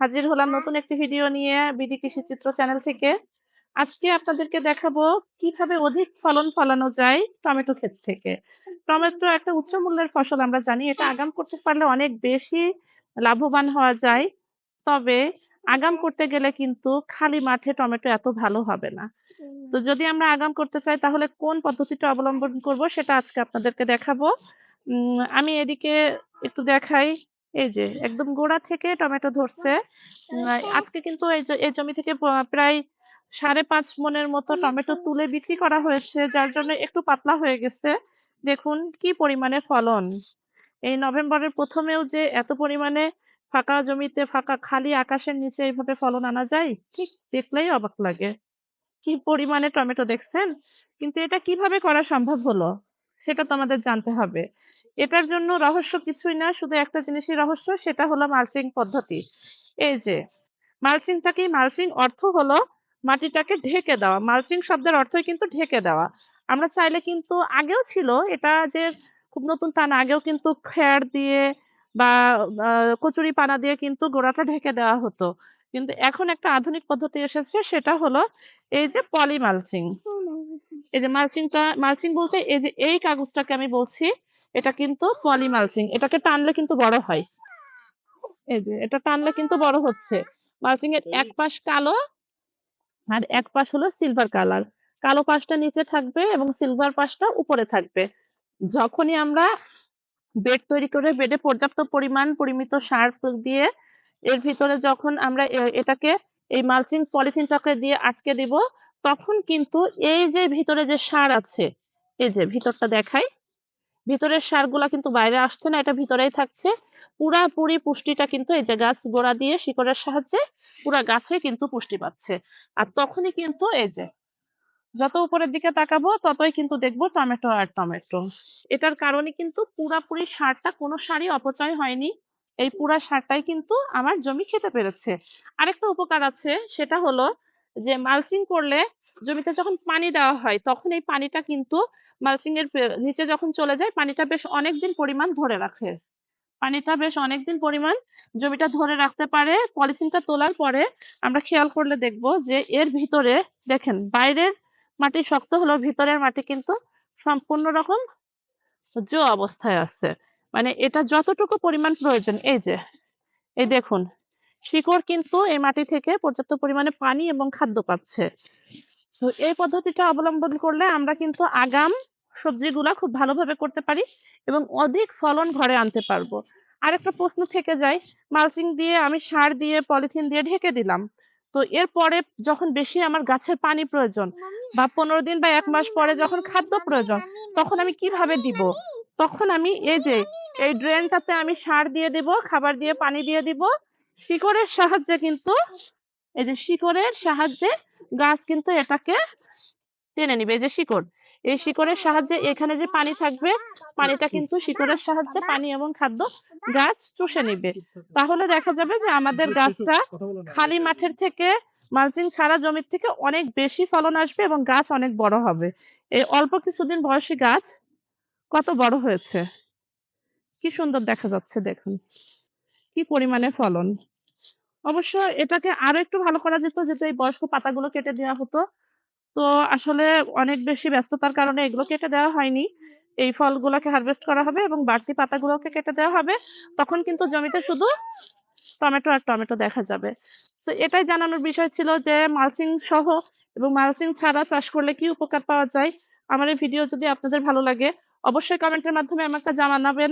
হাজির হলাম নতুন একটি ভিডিও নিয়ে বিডি কৃষি চিত্র চ্যানেল থেকে। আজকে আপনাদেরকে দেখাবো কীভাবে অধিক ফলন ফলানো যায় টমেটো ক্ষেত থেকে। টমেটো একটা উচ্চ মূল্যের ফসল, আমরা জানি এটা আগাম করতে পারলে অনেক বেশি লাভবান হওয়া যায়। তবে আগাম করতে গেলে কিন্তু খালি মাঠে টমেটো এত ভালো হবে না। তো যদি আমরা আগাম করতে চাই, তাহলে কোন পদ্ধতিটা অবলম্বন করব সেটা আজকে আপনাদেরকে দেখাবো। আমি এদিকে একটু দেখাই। এই যে একদম গোড়া থেকে টমেটো ধরছে। আজকে কিন্তু এই এই জমি থেকে প্রায় সাড়ে পাঁচ মনের মতো টমেটো তুলে বিক্রি করা হয়েছে যার জন্য একটু পাতলা হয়ে গেছে। দেখুন কি পরিমাণে ফলন। এই নভেম্বরের প্রথমেও যে এত পরিমাণে ফাঁকা জমিতে ফাঁকা খালি আকাশের নিচে এইভাবে ফলন আনা যায় ঠিক দেখলেই অবাক লাগে। কি পরিমাণে টমেটো দেখছেন? কিন্তু এটা কীভাবে করা সম্ভব হলো? সেটা তো আমাদের জানতে হবে। এটার জন্য রহস্য কিছুই না, শুধু একটা জিনিসই রহস্য, সেটা হলো মালচিং পদ্ধতি। এই যে মালচিংটাকে মালচিং অর্থ হলো মাটিটাকে ঢেকে দেওয়া। মালচিং শব্দের অর্থই কিন্তু ঢেকে দেওয়া। আমরা চাইলে কিন্তু আগেও ছিল, এটা যে খুব নতুন তা না আগেও কিন্তু খেয়ার দিয়ে বা কচুরি পানা দিয়ে কিন্তু গোড়াটা ঢেকে দেওয়া হতো। কিন্তু এখন একটা আধুনিক পদ্ধতি এসেছে, সেটা হলো এই যে পলি মালচিং এই যে মালচিংটা মালচিং বলতে এই যে এই কাগজটাকে আমি বলছি এটা কিন্তু পলি মালচিং এটাকে টানলে কিন্তু বড় হয়। এই যে এটা টানলে কিন্তু বড় হচ্ছে। মালচিং এর এক পাশ কালো আর এক পাশ হলো সিলভার কালার কালো পাশটা নিচে থাকবে এবং সিলভার পাশটা উপরে থাকবে। যখনই আমরা বেড তৈরি করে বেডে পর্যাপ্ত পরিমাণ পরিমিত সার দিয়ে এর ভিতরে যখন আমরা এটাকে এই মালচিং পলিথিন চক্রে দিয়ে আটকে দিব তখন কিন্তু এই যে ভিতরে যে সার আছে, এই যে ভিতরটা দেখাই, ভিতরের সারগুলা কিন্তু বাইরে আসছে না, এটা ভিতরেই থাকছে। পুরাপুরি পুষ্টিটা কিন্তু এই যে গাছ গোড়া দিয়ে শিকড়ের সাহায্যে পুরা গাছে কিন্তু পুষ্টি পাচ্ছে। আর তখনই কিন্তু এই যে যত উপরের দিকে তাকাবো, ততই কিন্তু দেখব টমেটো আর টমেটো। এটার কারণে কিন্তু পুরাপুরি সারটা কোনো সারই অপচয় হয়নি। এই পুরা সারটাই কিন্তু আমার জমি খেতে পেরেছে। আরেকটা উপকার আছে, সেটা হলো যে মালচিং করলে জমিতে যখন পানি দেওয়া হয়, তখন এই পানিটা কিন্তু মালচিং এর নিচে যখন চলে যায়, পানিটা বেশ অনেকদিন পরিমাণ ধরে রাখে। পানিটা বেশ অনেকদিন পরিমাণ জমিটা ধরে রাখতে পারে। পলিথিনটা তোলার পরে আমরা খেয়াল করলে দেখব যে এর ভিতরে দেখেন, বাইরের মাটি শক্ত হলো ভিতরের মাটি কিন্তু সম্পূর্ণ রকম জো অবস্থায় আছে। মানে এটা যতটুকু পরিমাণ প্রয়োজন, এই যে, এই দেখুন। শিকড় কিন্তু এই মাটি থেকে পর্যাপ্ত পরিমাণে পানি এবং খাদ্য পাচ্ছে। তো এই পদ্ধতিটা অবলম্বন করলে আমরা কিন্তু আগাম সবজিগুলা খুব ভালোভাবে করতে পারি এবং অধিক ফলন ঘরে আনতে পারব। আরেকটা প্রশ্ন থেকে যায়, মালচিং দিয়ে আমি সার দিয়ে, পলিথিন দিয়ে ঢেকে দিলাম। তো এরপরে যখন বেশি আমার গাছের পানি প্রয়োজন বা পনেরো দিন বা এক মাস পরে যখন খাদ্য প্রয়োজন, তখন আমি কীভাবে দিব? তখন আমি এই যে, এই ড্রেনটাতে আমি সার দিয়ে দিব, খাবার দিয়ে, পানি দিয়ে দিব শিকড়ের সাহায্যে কিন্তু, এই যে শিকড়ের সাহায্যে গাছ কিন্তু এটাকে টেনে নিবে, এই যে শিকড়। এই শিকড়ের সাহায্যে এখানে যে পানি থাকবে, পানিটা কিন্তু শিকড়ের সাহায্যে পানি এবং খাদ্য গাছ চুষে নিবে। তাহলে দেখা যাবে যে আমাদের গাছটা খালি মাঠের থেকে মালচিং ছাড়া জমির থেকে অনেক বেশি ফলন আসবে এবং গাছ অনেক বড় হবে। এই অল্প কিছুদিন বয়সী গাছ কত বড় হয়েছে? কি সুন্দর দেখা যাচ্ছে, দেখুন। কি পরিমাণে ফলন? অবশ্য এটাকে আরও একটু ভালো করা যেত যেটা এই বয়স্ক পাতাগুলো কেটে দেওয়া হতো। তো আসলে অনেক বেশি ব্যস্ততার কারণে এগুলো কেটে দেওয়া হয়নি। এই ফলগুলোকে হারভেস্ট করা হবে এবং বাড়তি পাতাগুলোকে কেটে দেওয়া হবে। তখন কিন্তু জমিতে শুধু টমেটো আর টমেটো দেখা যাবে। তো এটাই জানানোর বিষয় ছিল যে মালচিং সহ এবং মালচিং ছাড়া চাষ করলে কি উপকার পাওয়া যায়? আমার এই ভিডিও যদি আপনাদের ভালো লাগে, অবশ্যই কমেন্টের মাধ্যমে আমাকে জানাবেন।